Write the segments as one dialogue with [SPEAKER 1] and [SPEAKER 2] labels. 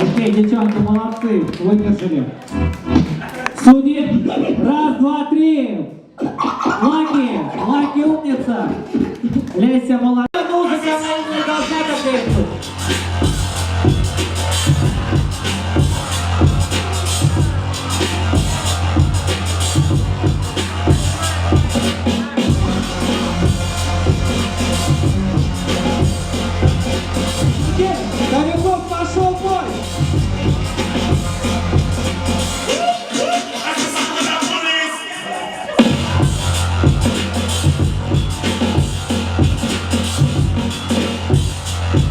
[SPEAKER 1] Окей, девчонки, молодцы, выдержали. Судьи, раз, два, три. Лаки, Лаки умница. Леся, молодец. Музыка должна так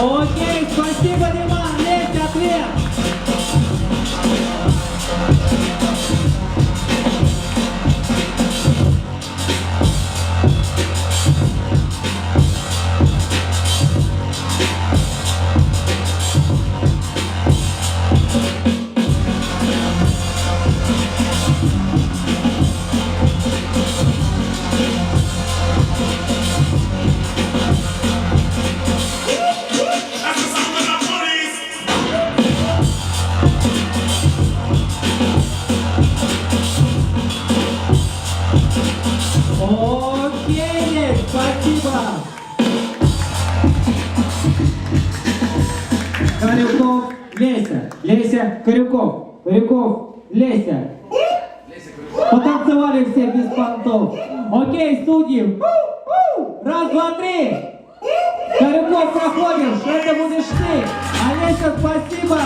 [SPEAKER 1] Окей, спасибо, Диман, лезь, Корюков, Леся, Леся, Корюков, Корюков, Леся. Потанцевали все без понтов. Окей, судьи. Раз, два, три. Корюков проходишь, это будешь ты. А Леся, спасибо.